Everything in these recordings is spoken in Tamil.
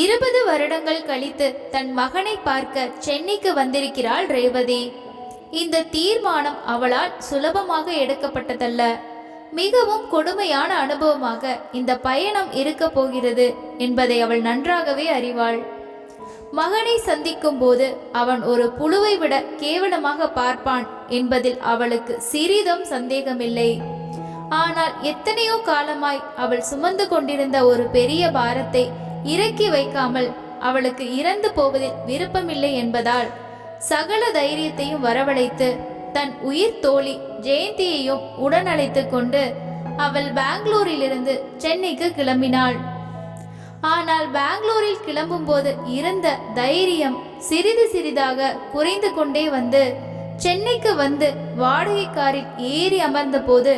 இருபது வருடங்கள் கழித்து தன் மகனை பார்க்க சென்னைக்கு வந்திருக்கிறாள் ரேவதி. இந்த தீர்மானம் அவளால் சுலபமாக எடுக்கப்பட்டதல்ல. மிகவும் கொடுமையான அனுபவமாக இந்த பயணம் இருக்க போகிறது என்பதை அவள் நன்றாகவே அறிவாள். மகனை சந்திக்கும் போது அவன் ஒரு புழுவை விட கேவலமாக பார்ப்பான் என்பதில் அவளுக்கு சிறிதும் சந்தேகமில்லை. ஆனால் எத்தனையோ காலமாய் அவள் சுமந்து கொண்டிருந்த ஒரு பெரிய பாரத்தை இறக்கி வைக்காமல் அவளுக்கு இறந்து போவதில் விருப்பமில்லை என்பதால் சகல தைரியத்தையும் வரவழைத்து தன் உயிர் தோழி ஜெயந்தியையும் உடன் அழைத்து கொண்டு அவள் பெங்களூரிலிருந்து சென்னைக்கு கிளம்பினாள். ஆனால் பெங்களூரில் கிளம்பும்போது இருந்த தைரியம் சிறிது சிறிதாக குறைந்து கொண்டே வந்து சென்னைக்கு வந்து வாடகை காரில் ஏறி அமர்ந்தபோது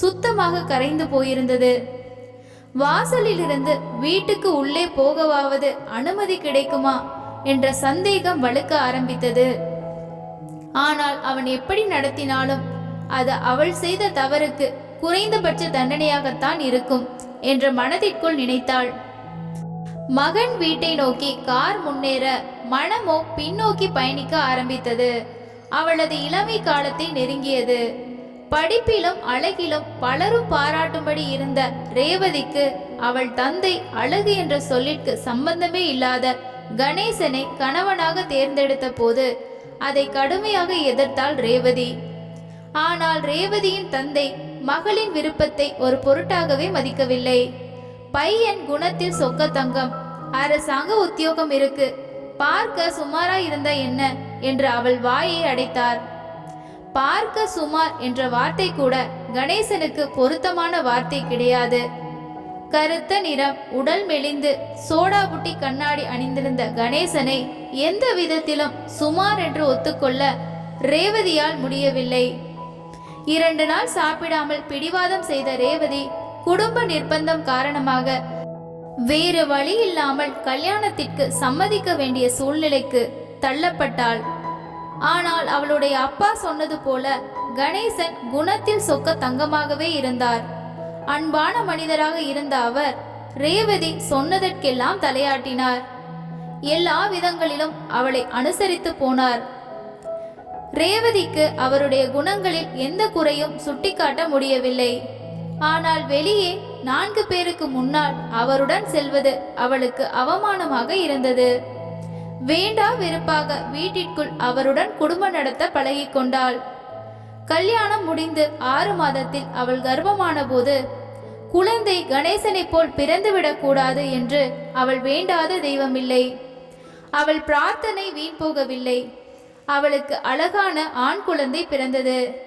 சுத்தமாக கரைந்து போயிருந்தது. வாசலிலிருந்து வீட்டுக்கு உள்ளே போகவாவது அனுமதி கிடைக்குமா? என்ற சந்தேகம் வலுக்க ஆரம்பித்தது. ஆனால் அவன் எப்படி நடத்தினாலும் அது அவள் செய்த தவறுக்கு குறைந்தபட்ச தண்டனையாகத்தான் இருக்கும் என்ற மனதிற்குள் நினைத்தாள். மகன் வீட்டை நோக்கி கார் முன்னேற மனமோ பின்னோக்கி பயணிக்க ஆரம்பித்தது. அவளது இளமை காலத்தை நெருங்கியது. படிப்பிலும் அழகிலும் பலரும் பாராட்டும்படி இருந்த ரேவதிக்கு அவள் தந்தை அழகு என்ற சொல்லிற்கு சம்பந்தமே இல்லாத கணேசனை கணவனாக தேர்ந்தெடுத்த போது அதை கடுமையாக எதிர்த்தாள் ரேவதி. ஆனால் ரேவதியின் தந்தை மகளின் விருப்பத்தை ஒரு பொருட்டாகவே மதிக்கவில்லை. பையன் குணத்தில் சொக்க தங்கம் அரசாங்க உத்தியோகம் இருக்கு பார்க்க சுமாரா இருந்தா என்ன? என்று அவள் வாயை அடைத்தார். பார்க்க சுமார் என்ற வார்த்தை கூட கணேசனுக்கு பொருத்தமான வார்த்தை கிடையாது. கருத்த நிறம் உடல் மெலிந்து சோடா புட்டி கண்ணாடி அணிந்திருந்த கணேசனை எந்த விதத்திலும் சுமார் என்று ஒத்துக்கொள்ள ரேவதியால் முடியவில்லை. இரண்டு நாள் சாப்பிடாமல் பிடிவாதம் செய்த ரேவதி குடும்ப நிர்பந்தம் காரணமாக வேறு வழி இல்லாமல் கல்யாணத்திற்கு சம்மதிக்க வேண்டிய சூழ்நிலைக்கு தள்ளப்பட்டாள். ஆனால் அவளுடைய அப்பா சொன்னது போல கணேசன் குணத்தில் சொக்க தங்கமாகவே இருந்தார். அன்பான மனிதராக இருந்த அவர் ரேவதி சொன்னதற்கெல்லாம் தலையாட்டினார். எல்லா விதங்களிலும் அவளை அனுசரித்து போனார். ரேவதிக்கு அவருடைய குணங்களில் எந்த குறையும் சுட்டிக்காட்ட முடியவில்லை. ஆனால் வெளியே நான்கு பேருக்கு முன்னால் அவருடன் செல்வது அவளுக்கு அவமானமாக இருந்தது. வேண்டா வெறுப்பாக வீட்டிற்குள் அவருடன் குடும்பம் நடத்த பழகி கொண்டாள். கல்யாணம் முடிந்து ஆறு மாதத்தில் அவள் கர்ப்பமான போது குழந்தை கணேசனைப் போல் பிறந்துவிடக் கூடாது என்று அவள் வேண்டாத தெய்வமில்லை. அவள் பிரார்த்தனை வீண் போகவில்லை. அவளுக்கு அழகான ஆண் குழந்தை பிறந்தது.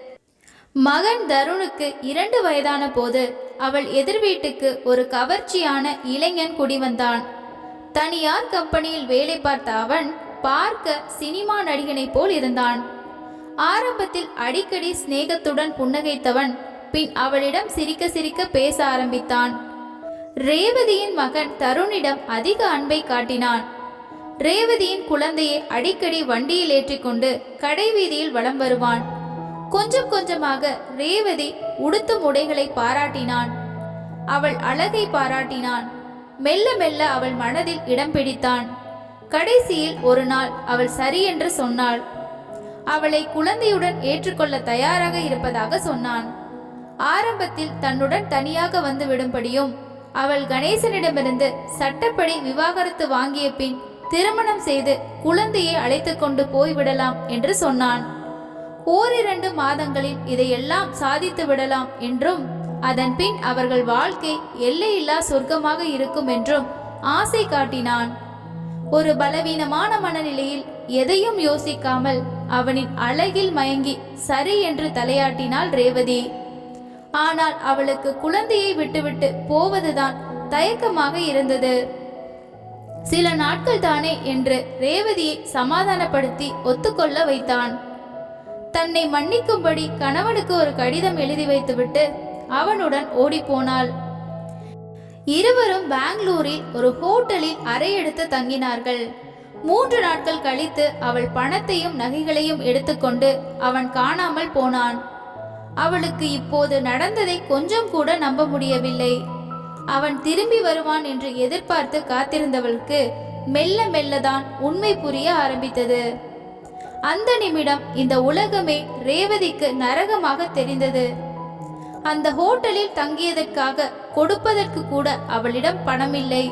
மகன் தருணுக்கு இரண்டு வயதான போது அவள் எதிர் வீட்டுக்கு ஒரு கவர்ச்சியான இளைஞன் குடிவந்தான் தனியார் கம்பெனியில் வேலை பார்த்த அவன் பார்க்க சினிமா நடிகனைப் போல் இருந்தான். ஆரம்பத்தில் அடிக்கடி சிநேகத்துடன் புன்னகைத்தவன் பின் அவளிடம் சிரிக்க சிரிக்க பேச ஆரம்பித்தான். ரேவதியின் மகன் தருணிடம் அதிக அன்பை காட்டினான். ரேவதியின் குழந்தையை அடிக்கடி வண்டியில் ஏற்றிக்கொண்டு கடை வீதியில் வலம் வருவான். கொஞ்சம் கொஞ்சமாக ரேவதி உடுத்தும் உடைகளை பாராட்டினான். அவள் அழகை பாராட்டினான். மெல்ல மெல்ல அவள் மனதில் இடம் பிடித்தான். கடைசியில் ஒரு நாள் அவள் சரி என்று சொன்னாள். அவளை குழந்தையுடன் ஏற்றுக்கொள்ள தயாராக இருப்பதாக சொன்னான். ஆரம்பத்தில் தன்னுடன் தனியாக வந்து விடும்படியும் அவள் கணேசனிடமிருந்து சட்டப்படி விவாகரத்து வாங்கிய பின் திருமணம் செய்து குழந்தையை அழைத்து கொண்டு போய்விடலாம் என்று சொன்னான். ஓரிரண்டு மாதங்களில் இதையெல்லாம் சாதித்து விடலாம் என்றும் அதன் பின் அவர்கள் வாழ்க்கை எல்லையில்லா சொர்க்கமாக இருக்கும் என்றும் ஆசை காட்டினான். ஒரு பலவீனமான மனநிலையில் எதையும் யோசிக்காமல் அவனின் அழகில் மயங்கி சரி என்று தலையாட்டினாள் ரேவதி. ஆனால் அவளுக்கு குழந்தையை விட்டுவிட்டு போவதுதான் தயக்கமாக இருந்தது. சில நாட்கள் தானே என்று ரேவதியை சமாதானப்படுத்தி ஒத்துக்கொள்ள வைத்தான். தன்னை மன்னிக்கும்படி கணவனுக்கு ஒரு கடிதம் எழுதி வைத்துவிட்டு அவனுடன் ஓடிப்போனாள். இருவரும் பெங்களூரில் ஒரு ஹோட்டலில் அறையெடுத்து தங்கினார்கள். மூன்று நாட்கள் கழித்து அவள் பணத்தையும் நகைகளையும் எடுத்துக்கொண்டு அவன் காணாமல் போனான். அவளுக்கு இப்போது நடந்ததை கொஞ்சம் கூட நம்ப முடியவில்லை. அவன் திரும்பி வருவான் என்று எதிர்பார்த்து காத்திருந்தவளுக்கு மெல்ல மெல்லதான் உண்மை புரிய ஆரம்பித்தது. அந்த நிமிடம் இந்த உலகமே ரேவதிக்கு நரகமாக தெரிந்தது. அந்த ஹோட்டலில் தங்கியதற்காக கொடுப்பதற்கு கூட அவளிடம் பணமில்லை.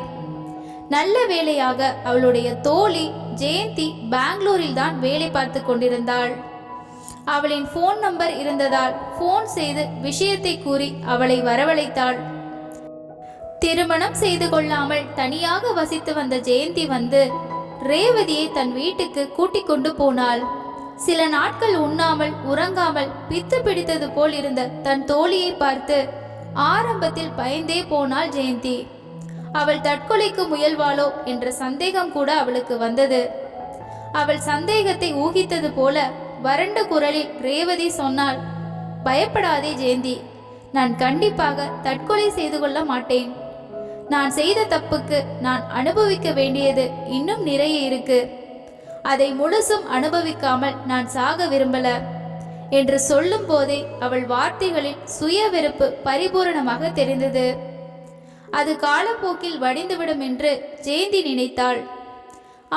நல்ல வேளையாக அவளுடைய தோழி ஜெயந்தி பெங்களூரில் தான் வேலை பார்த்து கொண்டிருந்தாள். அவளின் ஃபோன் நம்பர் இருந்ததால் ஃபோன் செய்து விஷயத்தை கூறி அவளை வரவழைத்தாள். திருமணம் செய்து கொள்ளாமல் தனியாக வசித்து வந்த ஜெயந்தி வந்து ரேவதியை தன் வீட்டுக்கு கூட்டிக் கொண்டு போனாள். சில நாட்கள் உண்ணாமல் உறங்காமல் பித்து பிடித்தது போல் இருந்த தன் தோழியை பார்த்து ஆரம்பத்தில் பயந்தே போனாள் ஜெயந்தி. அவள் தற்கொலைக்கு முயல்வாளோ என்ற சந்தேகம் கூட அவளுக்கு வந்தது. அவள் சந்தேகத்தை ஊகித்தது போல வறண்ட குரலில் ரேவதி சொன்னாள் பயப்படாதே ஜெயந்தி நான் கண்டிப்பாக தற்கொலை செய்து கொள்ள மாட்டேன். நான் செய்த தப்புக்கு நான் அனுபவிக்க வேண்டியது இன்னும் நிறைய இருக்கு. அதை முழுசும் அனுபவிக்காமல் நான் சாக விரும்பல என்று சொல்லும் போதே அவள் வார்த்தைகளில் சுய வெறுப்பு பரிபூரணமாக தெரிந்தது. அது காலப்போக்கில் வடிந்துவிடும் என்று ஜெயந்தி நினைத்தாள்.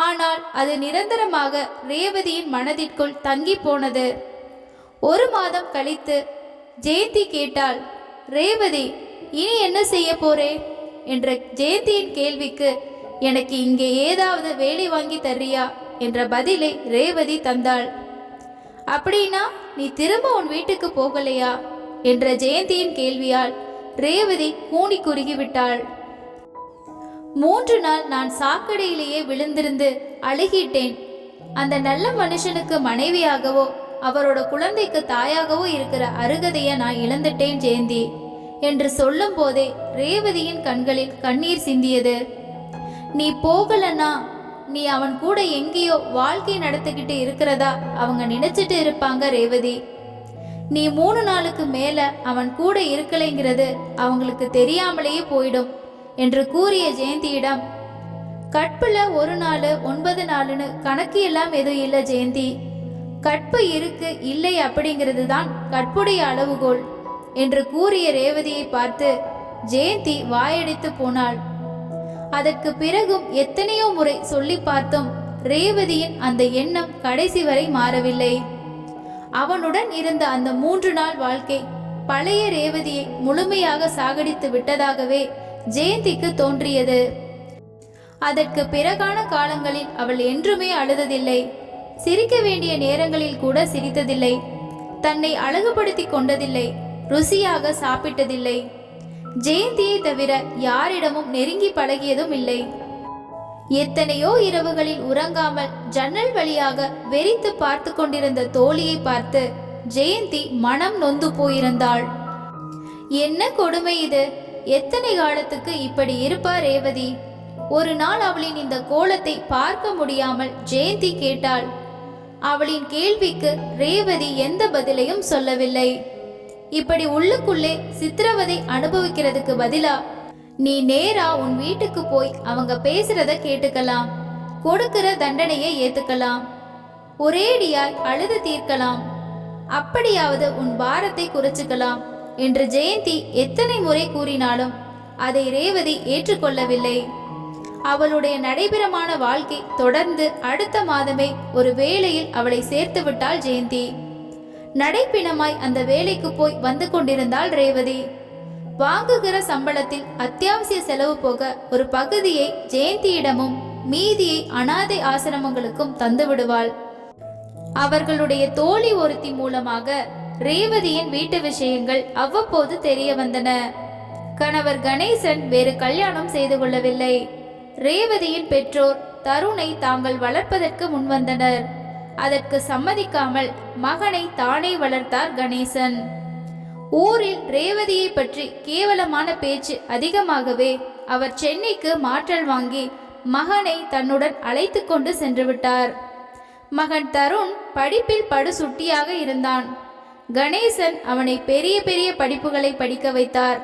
ஆனால் அது நிரந்தரமாக ரேவதியின் மனதிற்குள் தங்கி போனது. ஒரு மாதம் கழித்து ஜெயந்தி கேட்டாள் ரேவதி இனி என்ன செய்ய போறே? என்ற ஜெயந்தியின் கேள்விக்கு எனக்கு இங்கே ஏதாவது வேலை வாங்கி தர்றியா? என்ற பதிலை ரேவதி தந்தாள். அப்படின்னா நீ திரும்ப உன் வீட்டுக்கு போகலையா? என்ற ஜெயந்தியின் கேள்வியால் ரேவதி கூணி குறுகிவிட்டாள் மூன்று நாள் நான் சாக்கடையிலேயே விழுந்திருந்து அழுகிட்டேன். அந்த நல்ல மனுஷனுக்கு மனைவியாகவோ அவரோட குழந்தைக்கு தாயாகவோ இருக்கிற அருகதையை நான் இழந்துட்டேன் ஜெயந்தி என்று சொல்லும் போதே ரேவதியின் கண்களில் கண்ணீர் சிந்தியது. நீ போகலன்னா நீ அவன் கூட எங்கேயோ வாழ்க்கை நடத்திக்கிட்டு இருக்கிறதா அவங்க நினைச்சிட்டு இருப்பாங்க ரேவதி. நீ மூணு நாளுக்கு மேல அவன் கூட இருக்கலைங்கிறது அவங்களுக்கு தெரியாமலேயே போயிடும் என்று கூறிய ஜெயந்தியிடம். கற்பில் ஒரு நாள் ஒன்பது நாளுன்னு கணக்கு எல்லாம் எதுவும் இல்லை ஜெயந்தி. கற்பு இருக்கு இல்லை அப்படிங்கிறது தான் கற்புடைய அளவுகோல் என்று கூறிய ரேவதியை பார்த்து ஜெயந்தி வாயடித்து போனாள். அதற்கு பிறகும் எத்தனையோ முறை சொல்லி பார்த்தும் ரேவதியின் அந்த எண்ணம் கடைசி வரை மாறவில்லை. அவனுடன் இருந்த அந்த மூன்று நாள் வாழ்க்கை பழைய ரேவதியை முழுமையாக சாகடித்து விட்டதாகவே ஜெயந்திக்கு தோன்றியது. அதற்கு பிறகான காலங்களில் அவள் என்றுமே அழுததில்லை. சிரிக்க வேண்டிய நேரங்களில் கூட சிரித்ததில்லை. தன்னை அழகுபடுத்தி கொண்டதில்லை. ருசியாக சாப்பிட்டதில்லை. ஜெயந்தியை தவிர யாரிடமும் நெருங்கி பழகியதும் இல்லை. எத்தனையோ இரவுகளில் உறங்காமல் ஜன்னல் வழியாக வெறித்து பார்த்து கொண்டிருந்த தோழியை பார்த்து ஜெயந்தி மனம் நொந்து போயிருந்தாள். என்ன கொடுமை இது? எத்தனை காலத்துக்கு இப்படி இருப்பா ரேவதி? ஒரு நாள் அவளின் இந்த கோலத்தை பார்க்க முடியாமல் ஜெயந்தி கேட்டாள். அவளின் கேள்விக்கு ரேவதி எந்த பதிலையும் சொல்லவில்லை. இப்படி உள்ளுக்குள்ளே சித்திரவதை அனுபவிக்கிறதுக்கு பதிலா நீ நேரா உன் வீட்டுக்கு போய் அவங்க பேசுறத கேட்டுக்கலாம். கொடுக்கிற தண்டனையை ஏத்துக்கலாம். ஒரேடியாய் அழுது தீர்க்கலாம். அப்படியாவது உன் பாரத்தை குறைச்சுக்கலாம் என்று ஜெயந்தி எத்தனை முறை கூறினாலும் அதை ரேவதி ஏற்றுக்கொள்ளவில்லை. அவளுடைய நடைபெறமான வாழ்க்கை தொடர்ந்து அடுத்த மாதமே ஒரு வேளையில் அவளை சேர்த்து விட்டாள் ஜெயந்தி. நடைப்பிணமாய் அந்த வேலைக்கு போய் வந்து கொண்டிருந்தாள் ரேவதி. வாங்குகிற சம்பளத்தில் அத்தியாவசிய செலவு போக ஒரு பகுதியை ஜெயந்தியிடமும் மீதியை அனாதை ஆசிரமங்களுக்கும் தந்து விடுவாள். அவர்களுடைய தோழி ஒருத்தி மூலமாக ரேவதியின் வீட்டு விஷயங்கள் அவ்வப்போது தெரிய வந்தன. கணவர் கணேசன் வேறு கல்யாணம் செய்து கொள்ளவில்லை. ரேவதியின் பெற்றோர் தருணை தாங்கள் வளர்ப்பதற்கு முன்வந்தனர். அதற்கு சம்மதிக்காமல் மகனை தானே வளர்த்தார் கணேசன். ஊரில் ரேவதியை பற்றி கேவலமான பேச்சு அதிகமாகவே அவர் சென்னைக்கு மாற்றல் வாங்கி மகனை தன்னுடன் அழைத்து கொண்டு சென்று விட்டார். மகன் தருண் படிப்பில் படு சுட்டியாக இருந்தான். கணேசன் அவனை பெரிய பெரிய படிப்புகளை படிக்க வைத்தார்.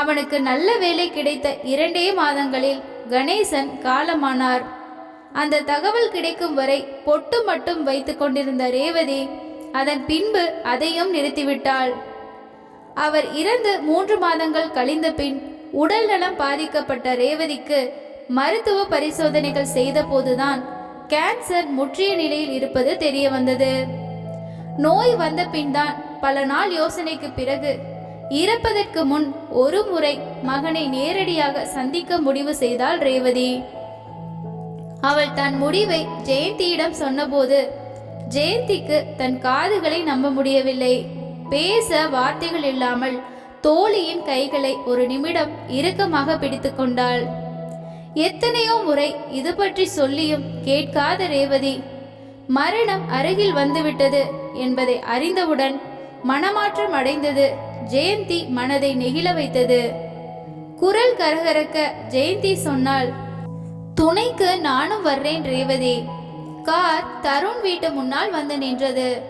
அவனுக்கு நல்ல வேலை கிடைத்த இரண்டே மாதங்களில் கணேசன் காலமானார். அந்த தகவல் கிடைக்கும் வரை பொட்டு மட்டும் வைத்து கொண்டிருந்த ரேவதி அதன் பின்பு அதையும் நிறுத்திவிட்டாள். அவர் இறந்து மூன்று மாதங்கள் கழிந்த பின் உடல் நலம் பாதிக்கப்பட்ட ரேவதிக்கு மருத்துவ பரிசோதனைகள் செய்தபோதுதான் கேன்சர் முற்றிய நிலையில் இருப்பது தெரிய வந்தது. நோய் வந்த பின்தான் பல நாள் யோசனைக்கு பிறகு இறப்பதற்கு முன் ஒரு முறை மகனை நேரடியாக சந்திக்க முடிவு செய்தாள் ரேவதி. அவள் தன் முடிவை ஜெயந்தியிடம் சொன்னபோது ஜெயந்திக்கு தன் காதுகளை நம்ப முடியவில்லை. பேச வார்த்தைகள் இல்லாமல் தோழியின் கைகளை ஒரு நிமிடம் இறுக்கமாக பிடித்து கொண்டாள். எத்தனையோ முறை இது பற்றி சொல்லியும் கேட்காத ரேவதி மரணம் அருகில் வந்துவிட்டது என்பதை அறிந்தவுடன் மனமாற்றம் அடைந்தது ஜெயந்தி மனதை நெகிழ வைத்தது. குரல் கரகரக்க ஜெயந்தி சொன்னாள் துணைக்கு நானும் வர்றேன் ரேவதி. கார் தருண் வீட்டு முன்னால் வந்து நின்றது.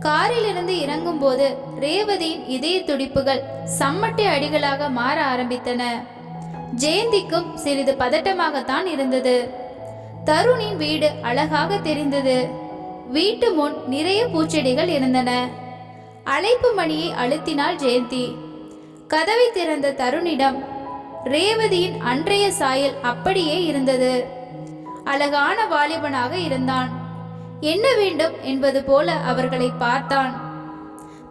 காரிலிருந்து இறங்கும்போது ரேவதியின் இதய துடிப்புகள் சம்மட்டி அடிகளாக மாற ஆரம்பித்தன. ஜெயந்திக்கும் சிறிது பதட்டமாகத்தான் இருந்தது. தருணின் வீடு அழகாக தெரிந்தது. வீட்டு முன் நிறைய பூச்செடிகள் இருந்தன. அழைப்பு மணியை அழுத்தினாள் ஜெயந்தி. கதவை திறந்த தருணிடம் ரேவதியின் அன்றைய சாயல் அப்படியே இருந்தது. அழகான வாலிபனாக இருந்தான். என்ன வேண்டும் என்பது போல அவர்களை பார்த்தான்.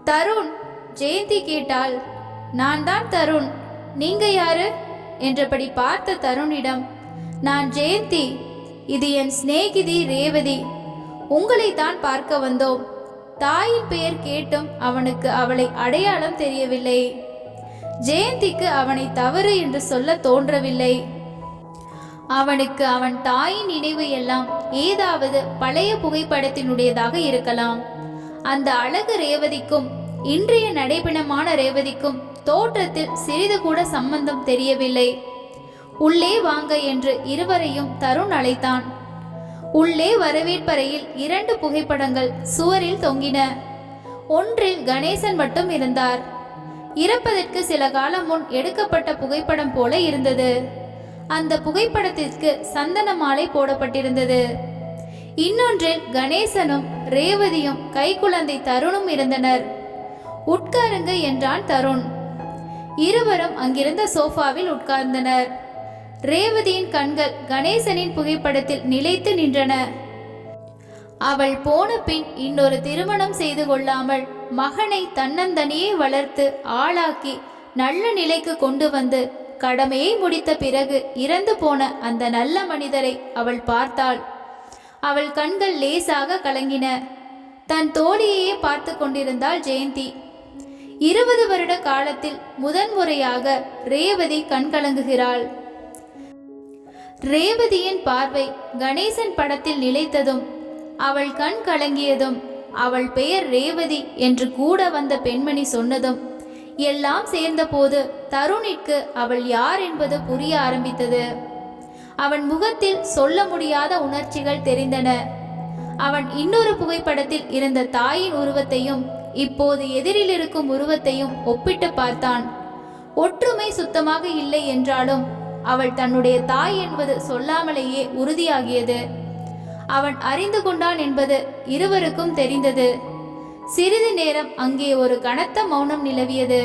தருண் ஜெயந்தி கேட்டாள். நான் தான் தருண். நீங்க யாரு? என்றபடி பார்த்த தருணிடம் நான் ஜெயந்தி. இது என் சிநேகிதி ரேவதி. உங்களை தான் பார்க்க வந்தோம். தாயின் பெயர் கேட்டும் அவனுக்கு அவளை அடையாளம் தெரியவில்லை. ஜெயந்திக்கு அவனை தவறு என்று சொல்ல தோன்றவில்லை. அவனுக்கு அவன் தாயின் நினைவு எல்லாம் ஏதாவது பழைய புகைப்படத்தினுடையதாக இருக்கலாம். அந்த அழகு ரேவதிக்கும் இன்றைய நடைபெணமான ரேவதிக்கும் தோற்றத்தில் சிறிது கூட சம்பந்தம் தெரியவில்லை. உள்ளே வாங்க என்று இருவரையும் தருண் அழைத்தான். உள்ளே வரவேற்பறையில் இரண்டு புகைப்படங்கள் சுவரில் தொங்கின. ஒன்றில் கணேசன் மட்டும் இருந்தார். இறப்பதற்கு சில காலம் முன் எடுக்கப்பட்ட புகைப்படம் போல இருந்தது. அந்த புகைப்படத்திற்கு சந்தன மாலை போடப்பட்டிருந்தது. இன்னொன்றில் கணேசனும் ரேவதியும் கைக்குழந்தை தருணும் இருந்தனர். உட்காருங்க என்றான் தருண். இருவரும் அங்கிருந்த சோஃபாவில் உட்கார்ந்தனர். ரேவதியின் கண்கள் கணேசனின் புகைப்படத்தில் நிலைத்து நின்றன. அவள் போன பின் இன்னொரு திருமணம் செய்து கொள்ளாமல் மகனை தன்னந்தனியே வளர்த்து ஆளாக்கி நல்ல நிலைக்கு கொண்டு வந்து கடமையை முடித்த பிறகு இறந்து போன அந்த நல்ல மனிதரை அவள் பார்த்தாள். அவள் கண்கள் லேசாக கலங்கின. தன் தோழியையே பார்த்து கொண்டிருந்தாள் ஜெயந்தி. இருபது வருட காலத்தில் முதன்முறையாக ரேவதி கண்கலங்குகிறாள் ரேவதியின் பார்வை கணேசன் படத்தில் நிலைத்ததும் அவள் கண் கலங்கியதும் அவள் பெயர் ரேவதி என்று கூட வந்த பெண்மணி சொன்னதும் எல்லாம் சேர்ந்தபோது தருணிற்கு அவள் யார் என்பது புரிய ஆரம்பித்தது. அவன் முகத்தில் சொல்ல முடியாத உணர்ச்சிகள் தெரிந்தன. அவன் இன்னொரு புகைப்படத்தில் இருந்த தாயின் உருவத்தையும் இப்போது எதிரில் இருக்கும் உருவத்தையும் ஒப்பிட்டு பார்த்தான். ஒற்றுமை சுத்தமாக இல்லை என்றாலும் அவள் தன்னுடைய தாய் என்பது சொல்லாமலேயே உறுதியாகியது. அவன் அறிந்து கொண்டான் என்பது இருவருக்கும் தெரிந்தது. சிறிது நேரம் அங்கே ஒரு கனத்த மௌனம் நிலவியது.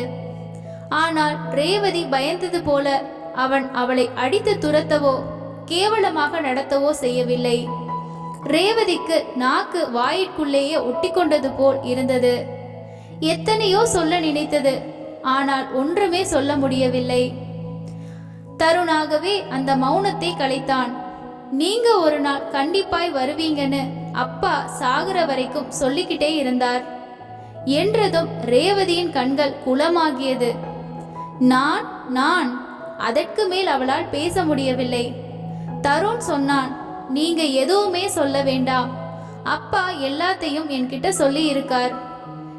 ஆனால் ரேவதி பயந்தது போல அவன் அவளை அடித்து துரத்தவோ கேவலமாக நடத்தவோ செய்யவில்லை. ரேவதிக்கு நாக்கு வாயிற்குள்ளேயே ஒட்டிக்கொண்டது போல் இருந்தது. எத்தனையோ சொல்ல நினைத்தது ஆனால் ஒன்றுமே சொல்ல முடியவில்லை. தருணாகவே அந்த மௌனத்தை கலைத்தான். நீங்க ஒரு நாள் கண்டிப்பாய் வருவீங்கன்னு அப்பா சாகுற வரைக்கும் சொல்லிக்கிட்டே இருந்தார். என்றதும் ரேவதியின் கண்கள் குளமாகியது. நான் நான் அதற்கு மேல் அவளால் பேச முடியவில்லை. தருண் சொன்னான் நீங்க எதுவுமே சொல்ல வேண்டாம். அப்பா எல்லாத்தையும் என்கிட்ட சொல்லி இருக்கார்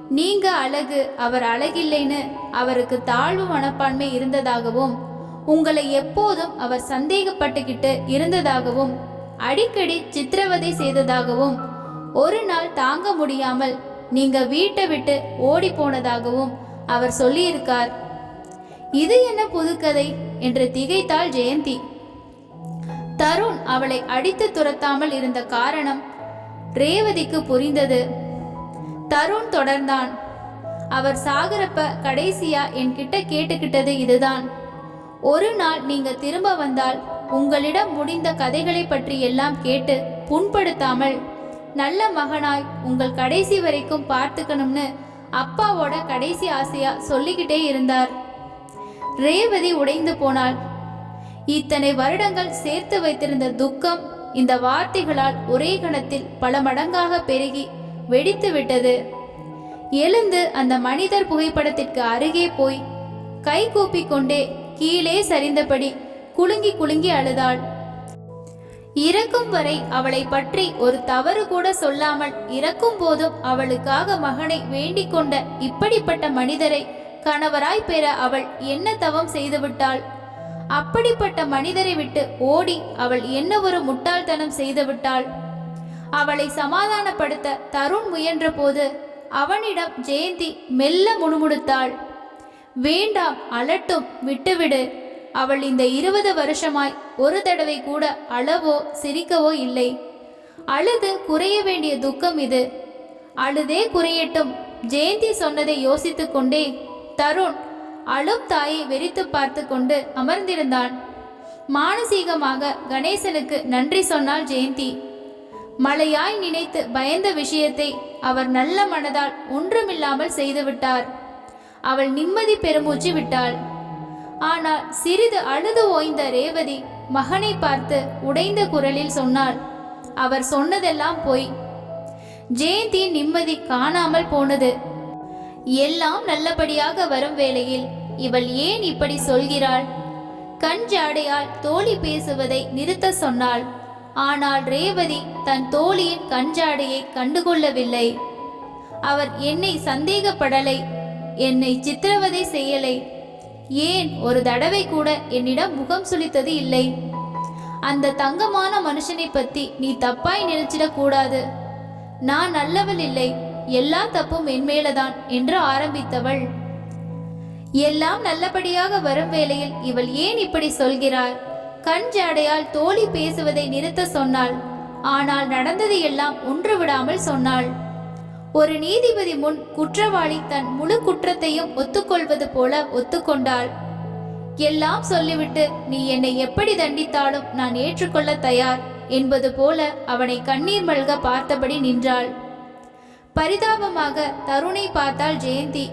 நீங்க அழகு அவர் அழகில்லைன்னு அவருக்கு தாழ்வு மனப்பான்மை இருந்ததாகவும் உங்களை எப்போதும் அவர் சந்தேகப்பட்டுக்கிட்டு இருந்ததாகவும் அடிக்கடி சித்திரவதை செய்ததாகவும் ஒரு நாள் தாங்க முடியாமல் நீங்க வீட்டை விட்டு ஓடி போனதாகவும் அவர் சொல்லியிருக்கார். இது என்ன புதுக்கதை? என்று திகைத்தாள் ஜெயந்தி. தருண் அவளை அடித்து துரத்தாமல் இருந்த காரணம் ரேவதிக்கு புரிந்தது. தருண் தொடர்ந்தான். அவர் சாகரப்ப கடைசியா என்கிட்ட கேட்டுக்கிட்டது இதுதான். ஒரு நாள் நீங்க திரும்ப வந்தால் உங்களிடம் முடிந்த கதைகளை பற்றி எல்லாம் கேட்டு புண்படுத்தாமல் நல்ல மகனாய் உங்கள் கடைசி வரைக்கும் பார்த்துக்கணும்னு அப்பாவோட கடைசி ஆசையா சொல்லிக்கிட்டே இருந்தார். ரேவதி உடைந்து போனாள். இத்தனை வருடங்கள் சேர்த்து வைத்திருந்த துக்கம் இந்த வார்த்தைகளால் ஒரே கணத்தில் பல மடங்காக பெருகி வெடித்து விட்டது. எழுந்து அந்த மனிதர் புகைப்படத்திற்கு அருகே போய் கை கூப்பிக் கொண்டே கீழே சரிந்தபடி குலுங்கி குலுங்கி அழுதாள். இறக்கும் வரை அவளை பற்றி ஒரு தவறு கூட சொல்லாமல் இறக்கும் போதும் அவளுக்காக மகனை வேண்டிக் கொண்ட இப்படிப்பட்ட மனிதரை கணவராய் பெற அவள் என்ன தவம் செய்துவிட்டாள்? அப்படிப்பட்ட மனிதரை விட்டு ஓடி அவள் என்ன ஒரு முட்டாள்தனம் செய்துவிட்டாள்? அவளை சமாதானப்படுத்த தருண் முயன்றபோது அவனிடம் ஜெயந்தி மெல்ல முணுமுணுத்தாள். வேண்டாம் அலட்டும் விட்டுவிடு. அவள் இந்த இருபது வருஷமாய் ஒரு தடவை கூட அளவோ சிரிக்கவோ இல்லை. அழுது குறைய வேண்டிய துக்கம் இது. அழுதே குறையட்டும். ஜெயந்தி சொன்னதை யோசித்து கொண்டே தருண் அழும் தாயை வெறித்து பார்த்து கொண்டு அமர்ந்திருந்தான். மானசீகமாக கணேசனுக்கு நன்றி சொன்னாள் ஜெயந்தி. மழையாய் நினைத்து பயந்த விஷயத்தை அவர் நல்ல மனதால் ஒன்றுமில்லாமல் செய்துவிட்டார். அவள் நிம்மதி பெருமூச்சு விட்டாள். ஆனால் சிறிது அழுது ஓய்ந்த ரேவதி மகனை பார்த்து உடைந்த குரலில் சொன்னாள் அவர் சொன்னதெல்லாம் பொய். ஜெயந்தி நிம்மதி காணாமல் போனது. எல்லாம் நல்லபடியாக வரும் வேளையில் இவள் ஏன் இப்படி சொல்கிறாள்? கண் ஜாடையால் தோழி பேசுவதை நிறுத்த சொன்னாள். ஆனால் ரேவதி தன் தோழியின் கஞ்சாடையை கண்டுகொள்ளவில்லை. அவர் என்னை சந்தேகப்படலை. என்னை சித்திரவதை செய்யலை. ஏன் ஒரு தடவை கூட என்னிடம் முகம் சுளித்தது இல்லை. அந்த தங்கமான மனுஷனை பத்தி நீ தப்பாய் நினைச்சிடக்கூடாது நான் நல்லவள் இல்லை. எல்லா தப்பும் என்மேலதான் என்று ஆரம்பித்தவள். எல்லாம் நல்லபடியாக வரும் வேளையில் இவள் ஏன் இப்படி சொல்கிறாள்? கண் ஜாடையால் தோழி பேசுவதை நிறுத்த சொன்னாள். ஆனால் நடந்தது எல்லாம் ஒன்று விடாமல் சொன்னாள். ஒரு நீதிபதி முன் குற்றவாளி தன் முழு குற்றத்தையும் ஒத்துக்கொள்வது போல ஒத்துக்கொண்டாள். எல்லாம் சொல்லிவிட்டு நீ என்னை எப்படி தண்டித்தாலும் நான் ஏற்றுக்கொள்ள தயார் என்பது போல அவனை கண்ணீர் மல்க பார்த்தபடி நின்றாள். பரிதாபமாக தருணை பார்த்தாள் ஜெயந்தி.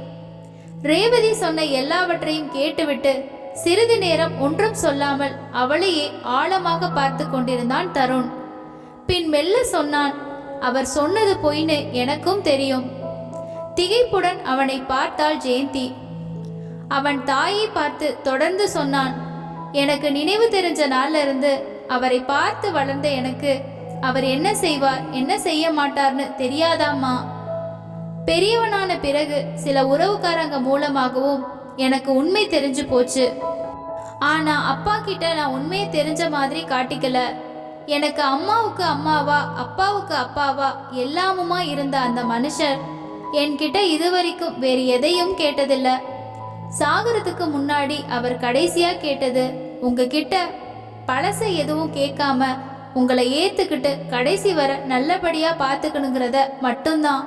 ரேவதி சொன்ன எல்லாவற்றையும் கேட்டுவிட்டு சிறிது நேரம் ஒன்றும் சொல்லாமல் அவளையே ஆழமாக பார்த்து கொண்டிருந்தான் தருண். பின் மெல்ல சொன்னான் அவர் சொன்னது பொய்ன்னு எனக்கும் தெரியும். திகைப்புடன் அவனை பார்த்தாள் ஜெயந்தி. அவன் தாயை பார்த்து தொடர்ந்து சொன்னான் எனக்கு நினைவு தெரிஞ்ச நாள்ல இருந்து அவரை பார்த்து வளர்ந்த எனக்கு அவர் என்ன செய்வார் என்ன செய்ய மாட்டார்னு தெரியாதாம்மா. பெரியவனான பிறகு சில உறவுக்காரங்க மூலமாகவும் எனக்கு உண்மை தெரிஞ்சு போச்சு. ஆனா அப்பா கிட்ட நான் உண்மையை தெரிஞ்ச மாதிரி காட்டிக்கல. எனக்கு அம்மாவுக்கு அம்மாவா அப்பாவுக்கு அப்பாவா எல்லாமுமா இருந்த அந்த மனுஷர் என்கிட்ட இதுவரைக்கும் வேறு எதையும் கேட்டதில்ல. சாகரத்துக்கு முன்னாடி அவர் கடைசியா கேட்டது உங்ககிட்ட பழச எதுவும் கேட்காம உங்களை ஏத்துக்கிட்டு கடைசி வர நல்லபடியா பார்த்துக்கணுங்கிறத மட்டும்தான்.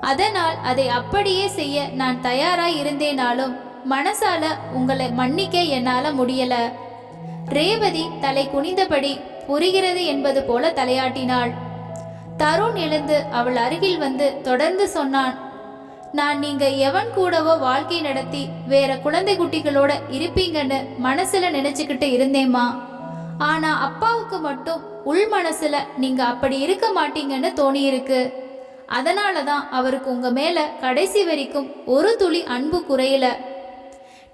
அதனால் அதை அப்படியே செய்ய நான் தயாரா இருந்தேனாலும் மனசால உங்களை மன்னிக்க என்னால முடியல. ரேவதி தலை குனிந்தபடி புரிகிறது என்பது போல தலையாட்டினாள். தருண் எழுந்து அவள் அருகில் வந்து தொடர்ந்து சொன்னான் நான் நீங்க எவன் கூடவோ வாழ்க்கை நடத்தி வேற குழந்தை குட்டிகளோட இருப்பீங்கன்னு மனசுல நினைச்சுக்கிட்டு இருந்தேம்மா. ஆனா அப்பாவுக்கு மட்டும் உள் மனசுல நீங்க அப்படி இருக்க மாட்டீங்கன்னு தோணியிருக்கு. அதனால தான் அவருக்கு உங்க மேல கடைசி வரைக்கும் ஒரு துளி அன்பு குறையல.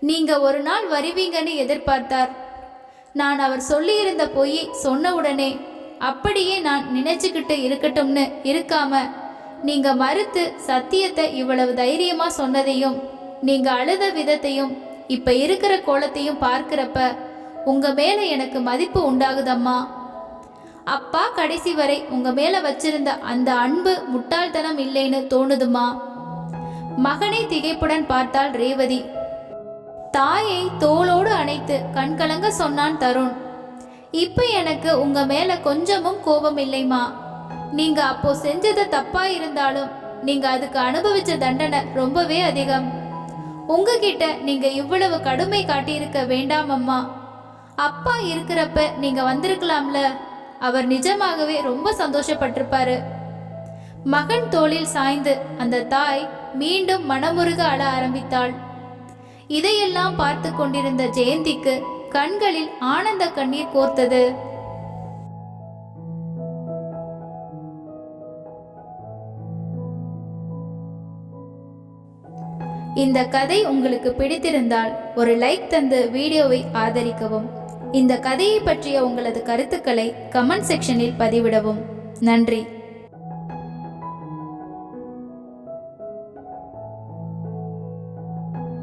நீங்க ஒரு நாள் வருவீங்கன்னு எதிர்பார்த்தார். நான் அவர் சொல்லியிருந்த பொய் சொன்ன உடனே அப்படியே நான் நினைச்சுக்கிட்டு இருக்கட்டும்னு இருக்காம நீங்க மறுத்து சத்தியத்தை இவ்வளவு தைரியமா சொன்னதையும் நீங்க அழுத விதத்தையும் இப்ப இருக்கிற கோலத்தையும் பார்க்கிறப்ப உங்க மேல எனக்கு மதிப்பு உண்டாகுதம்மா? அப்பா கடைசி வரை உங்க மேல வச்சிருந்த அந்த அன்பு முட்டாள்தனம் இல்லைன்னு தோணுதுமா மகனை திகைப்புடன் பார்த்தாள் ரேவதி. தாயை தோளோடு அணைத்து கண்கலங்க சொன்னான் தருண். இப்ப எனக்கு உங்க மேல கொஞ்சமும் கோபம் இல்லைம்மா. நீங்க அப்போ செஞ்சது தப்பா இருந்தாலும் நீங்க அதுக்கு அனுபவிச்ச தண்டனை ரொம்பவே அதிகம். உங்ககிட்ட நீங்க இவ்வளவு கடுமை காட்டியிருக்க வேண்டாம் அம்மா அப்பா இருக்கிறப்ப நீங்க வந்திருக்கலாம்ல. அவர் நிஜமாகவே ரொம்ப சந்தோஷப்பட்டிருப்பாரு. மகன் தோளில் சாய்ந்து அந்த தாய் மீண்டும் மனமுருக அழ ஆரம்பித்தாள். இதையெல்லாம் பார்த்து கொண்டிருந்த ஜெயந்திக்கு கண்களில் ஆனந்த கண்ணீர் கோர்த்தது. இந்த கதை உங்களுக்கு பிடித்திருந்தால் ஒரு லைக் தந்து வீடியோவை ஆதரிக்கவும். இந்த கதையை பற்றிய உங்களது கருத்துக்களை கமெண்ட் செக்ஷனில் பதிவிடவும். நன்றி.